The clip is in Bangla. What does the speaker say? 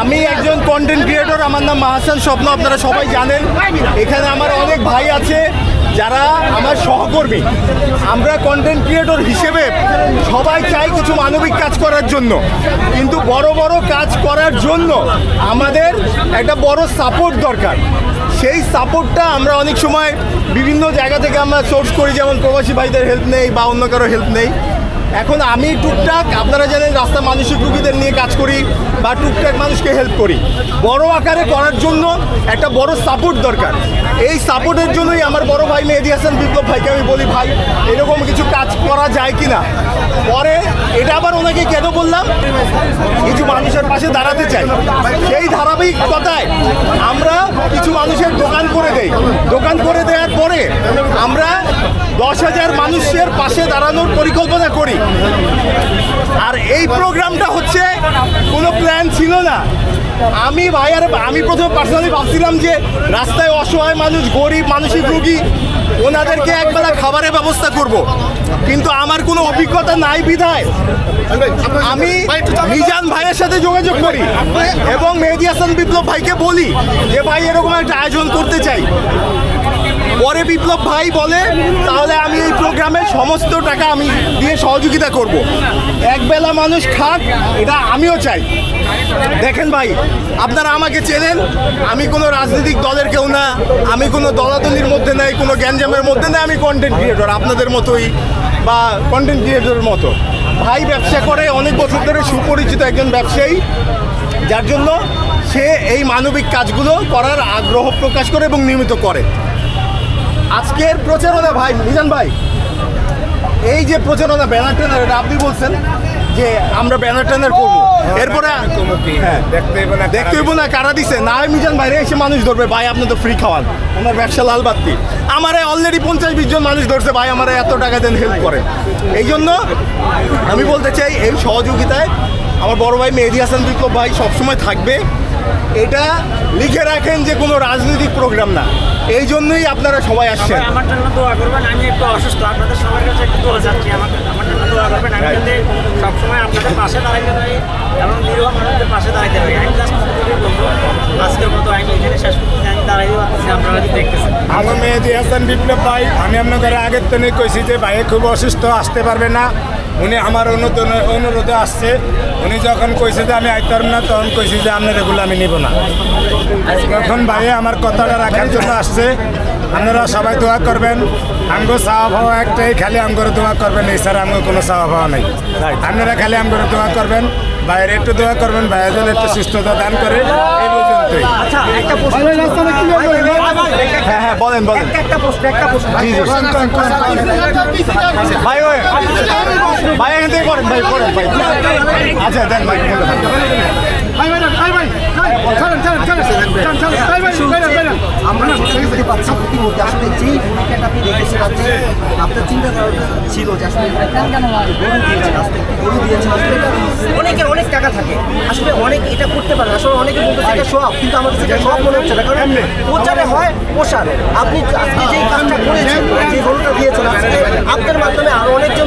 আমি একজন কন্টেন্ট ক্রিয়েটর আমার নাম মাহাসান স্বপ্ন, আপনারা সবাই জানেন। এখানে আমার অনেক ভাই আছে, যারা আমার সহকর্মী। আমরা কন্টেন্ট ক্রিয়েটর হিসেবে সবাই চাই কিছু মানবিক কাজ করার জন্য। কিন্তু বড় বড় কাজ করার জন্য আমাদের একটা বড় সাপোর্ট দরকার। সেই সাপোর্টটা আমরা অনেক সময় বিভিন্ন জায়গা থেকে আমরা সোর্স করি, যেমন প্রবাসী ভাইদের হেল্প নেই বা অন্য কারও হেল্প নেই। এখন আমি টুকটাক, আপনারা জানেন রাস্তা মানসিক রুগীদের নিয়ে কাজ করি বা টুকটাক মানুষকে হেল্প করি। বড় আকারে করার জন্য একটা বড় সাপোর্ট দরকার। এই সাপোর্টের জন্যই আমার বড় ভাই মেহেদি হাসান, বিপ্লব ভাইকে আমি বলি, ভাই, এরকম কিছু কাজ করা যায় কি না পরে এটা আবার ওনাকে কেন বললাম? কিছু মানুষের পাশে দাঁড়াতে চাই। সেই ধারাবাহিকতায় আমরা কিছু মানুষের দোকান করে দেই দোকান করে দেওয়ার পরে আমরা দশ হাজার মানুষের পাশে দাঁড়ানোর পরিকল্পনা করি। আর এই প্রোগ্রামটা হচ্ছে কোনো প্ল্যান ছিল না। আমি ভাইয়ার, আমি প্রথম পার্সোনালি ভাবছিলাম যে রাস্তায় অসহায় মানুষ, গরিব মানসিক রুগী, ওনাদেরকে একবেলা খাবারের ব্যবস্থা করব। কিন্তু আমার কোনো অভিজ্ঞতা নাই বিধায়। আমি মিজান ভাইয়ের সাথে যোগাযোগ করি এবং মেহেদি হাসান বিপ্লব ভাইকে বলি যে, ভাই, এরকম একটা আয়োজন করতে চাই। পরে বিপ্লব ভাই বলে, তাহলে আমি এই প্রোগ্রামের সমস্ত টাকা আমি দিয়ে সহযোগিতা করব। একবেলা মানুষ খাক, এটা আমিও চাই। দেখেন ভাই, আপনারা আমাকে চেনেন, আমি কোনো রাজনৈতিক দলের কেউ না, আমি কোনো দলাদলির মধ্যে নাই, কোনো গ্যাঞ্জামের মধ্যে নাই, আমি কন্টেন্ট ক্রিয়েটর আপনাদের মতোই বা কন্টেন্ট ক্রিয়েটরের মতো। ভাই ব্যবসা করে অনেক বছর ধরে সুপরিচিত একজন ব্যবসায়ী, যার জন্য সে এই মানবিক কাজগুলো করার আগ্রহ প্রকাশ করে এবং নিয়মিত করে। আজকের প্রচারণা ভাই মিজান ভাই এই যে প্রচারণা ব্যানার টেনার এটা আপনি বলছেন যে আমরা ব্যানার টেনার করব। এরপরে হ্যাঁ দেখতে হইব না কারা দিছে। না মিজান বাইরে এসে মানুষ ধরবে। ভাই আপনি তো ফ্রি খাওয়ান। আমার ব্যবসা লাল বাত্তি। আমার অলরেডি পঞ্চাশ বিশ জন মানুষ ধরছে। ভাই আমার এত টাকা দেন হেল্প করে। এই জন্য আমি বলতে চাই এই সহযোগিতায় আমার বড় ভাই মেহেদি হাসান বিপ্লব ভাই সবসময় থাকবে। এটা লিখে রাখেন যে কোনো রাজনৈতিক প্রোগ্রাম না। এই জন্যই আপনারা সবাই আসছেন। আমার জন্য দোয়া করবেন আমি একটু অসুস্থ আপনাদের সবার কাছে একটু দোয়া চাচ্ছি আমার আমার জন্য দোয়া করবেন আমি. যাতে সবসময় আপনাদের পাশে দাঁড়াইতে পারি এবং নিরীহ মানুষদের পাশে দাঁড়াইতে পারি। আমি জাস্ট বলব আজকের মতো আমি এখানে শেষ করতে আমি দাঁড়াইতে পারতেছি আপনারা দেখতেছেন। আমার মেহেদি হাসান বিপ্লব ভাই আমি আপনাদের আগের তো কইছি যে ভাই খুব অসুস্থ আসতে পারবে না। উনি আমার অনুরোধ- অনুরোধে আসছে। উনি যখন কইছে যে আমি আইতে পারব না তখন কইছি যে আপনার এগুলো আমি নিব না। তখন ভাই আমার কথাটা রাখার জন্য আসছে। আপনারা সবাই দোয়া করবেন। আমগো চাওয়া পাওয়া একটাই খালি আমগরে দোয়া করবেন। এছাড়া আমগো কোনো চাওয়া পাওয়া নাই। আপনারা খালি আমগরে দোয়া করবেন। বাইরে একটু দোয়া করবেন। বাইরে একটু সুস্থতা দান করে। এই পর্যন্তই। আচ্ছা হ্যাঁ হ্যাঁ বলেন বলেন একটা প্রশ্ন একটা প্রশ্ন জি জি ভাই ওই ভাই এখান থেকে করেন ভাই করেন ভাই আচ্ছা দেন ভাই আমরা দেখতে পাচ্ছি ইতিমধ্যে আসলে যেই ভূমিকাটা আপনি রেখেছেন আজকে আপনার চিন্তা ছিল যে আসলে গরু দিয়েছেন আজকে একটি গরু দিয়েছেন আসলে অনেকের অনেক টাকা থাকে। আসলে অনেক এটা করতে পারে আসলে অনেকে বলতেছে এটা শখ কিন্তু আমার কাছে এটা শখ মনে হচ্ছে না। কারণ প্রচারে হয় পোষার আপনি আজকে যেই কাজটা করেছেন যে গরুটা দিয়েছেন আজকে আপনার মাধ্যমে আরও অনেকজন